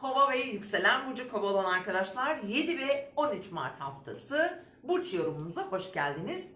Kova ve yükselen burcu kova olan arkadaşlar 7 ve 13 Mart haftası burç yorumunuza hoş geldiniz.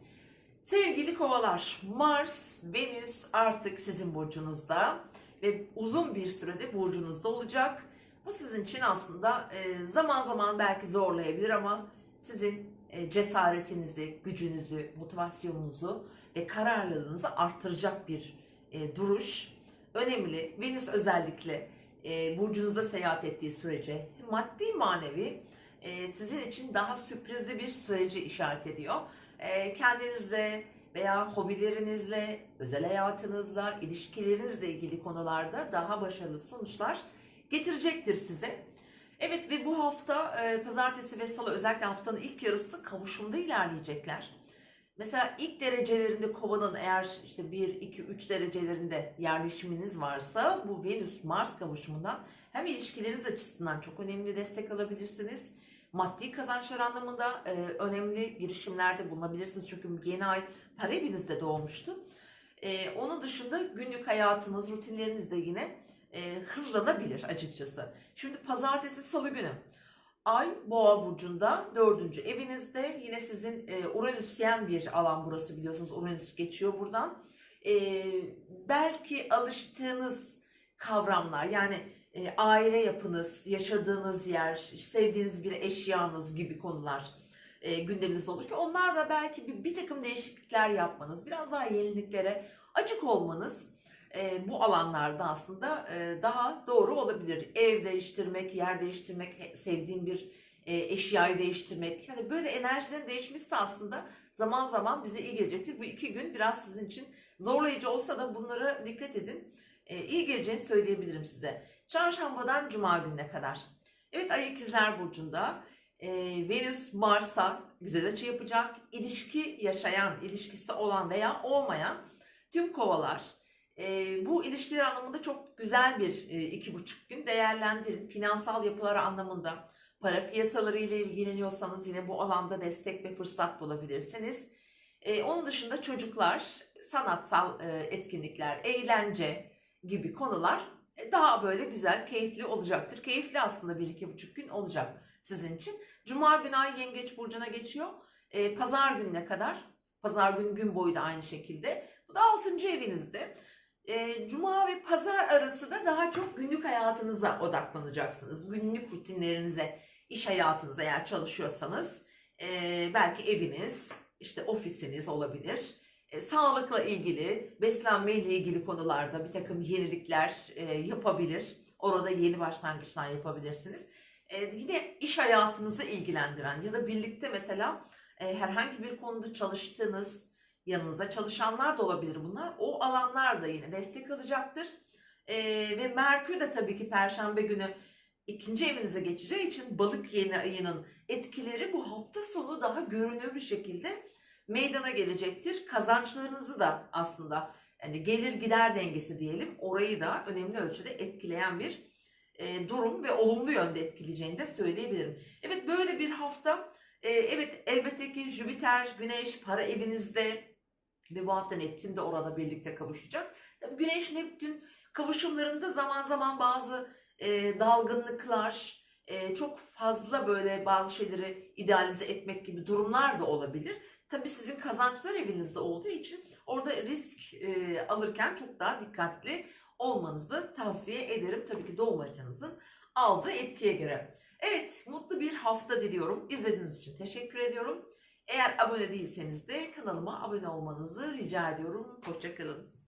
Sevgili kovalar, Mars, Venüs artık sizin burcunuzda ve uzun bir sürede burcunuzda olacak. Bu sizin için aslında e, zaman zaman belki zorlayabilir ama sizin e, cesaretinizi, gücünüzü, motivasyonunuzu ve kararlılığınızı artıracak bir e, duruş. Önemli. Venüs özellikle e, burcunuzda seyahat ettiği sürece maddi manevi e, sizin için daha sürprizli bir süreci işaret ediyor. E, kendinizle veya hobilerinizle, özel hayatınızla, ilişkilerinizle ilgili konularda daha başarılı sonuçlar getirecektir size. Evet ve bu hafta e, pazartesi ve salı özellikle haftanın ilk yarısı kavuşumda ilerleyecekler. Mesela ilk derecelerinde kovanın eğer işte 1, 2, 3 derecelerinde yerleşiminiz varsa bu Venüs-Mars kavuşumundan hem ilişkileriniz açısından çok önemli destek alabilirsiniz. Maddi kazançlar anlamında e, önemli girişimlerde bulunabilirsiniz. Çünkü yeni ay para evinizde doğmuştu. E, onun dışında günlük hayatınız, rutinleriniz de yine e, hızlanabilir açıkçası. Şimdi pazartesi, salı günü Ay Boğa burcunda dördüncü evinizde yine sizin e, Uranüsyen bir alan burası biliyorsunuz Uranüs geçiyor buradan. E, belki alıştığınız kavramlar yani e, aile yapınız, yaşadığınız yer, sevdiğiniz bir eşyanız gibi konular e, gündeminizde olur ki onlar da belki bir, bir takım değişiklikler yapmanız, biraz daha yeniliklere açık olmanız e, bu alanlarda aslında e, daha doğru olabilir. Ev değiştirmek, yer değiştirmek, sevdiğim bir e, eşyayı değiştirmek. Yani böyle enerjilerin değişmesi de aslında zaman zaman bize iyi gelecektir. Bu iki gün biraz sizin için zorlayıcı olsa da bunlara dikkat edin. E, iyi geleceğini söyleyebilirim size. Çarşambadan Cuma gününe kadar. Evet Ay İkizler Burcu'nda e, Venüs Mars'a güzel açı yapacak. İlişki yaşayan, ilişkisi olan veya olmayan tüm kovalar e, bu ilişkiler anlamında çok güzel bir e, iki buçuk gün değerlendirin. Finansal yapılar anlamında para piyasaları ile ilgileniyorsanız yine bu alanda destek ve fırsat bulabilirsiniz. E, onun dışında çocuklar, sanatsal e, etkinlikler, eğlence gibi konular e, daha böyle güzel, keyifli olacaktır. Keyifli aslında bir iki buçuk gün olacak sizin için. Cuma günü ay yengeç burcuna geçiyor. E, Pazar gününe kadar, pazar günü gün boyu da aynı şekilde. Bu da 6. evinizde. E, Cuma ve pazar arası da daha çok günlük hayatınıza odaklanacaksınız. Günlük rutinlerinize, iş hayatınıza eğer çalışıyorsanız e, belki eviniz, işte ofisiniz olabilir. E, sağlıkla ilgili, beslenmeyle ilgili konularda bir takım yenilikler e, yapabilir. Orada yeni başlangıçlar yapabilirsiniz. E, yine iş hayatınızı ilgilendiren ya da birlikte mesela e, herhangi bir konuda çalıştığınız, yanınızda çalışanlar da olabilir bunlar. O alanlar da yine destek alacaktır. Ee, ve Merkür de tabii ki Perşembe günü ikinci evinize geçeceği için balık yeni ayının etkileri bu hafta sonu daha görünür bir şekilde meydana gelecektir. Kazançlarınızı da aslında yani gelir gider dengesi diyelim orayı da önemli ölçüde etkileyen bir e, durum ve olumlu yönde etkileyeceğini de söyleyebilirim. Evet böyle bir hafta e, evet elbette ki Jüpiter, Güneş para evinizde ve bu hafta Neptün de orada birlikte kavuşacak. Tabii Güneş Neptün kavuşumlarında zaman zaman bazı e, dalgınlıklar, e, çok fazla böyle bazı şeyleri idealize etmek gibi durumlar da olabilir. Tabii sizin kazançlar evinizde olduğu için orada risk e, alırken çok daha dikkatli olmanızı tavsiye ederim. Tabii ki doğum haritanızın aldığı etkiye göre. Evet, mutlu bir hafta diliyorum. İzlediğiniz için teşekkür ediyorum. Eğer abone değilseniz de kanalıma abone olmanızı rica ediyorum. Hoşçakalın.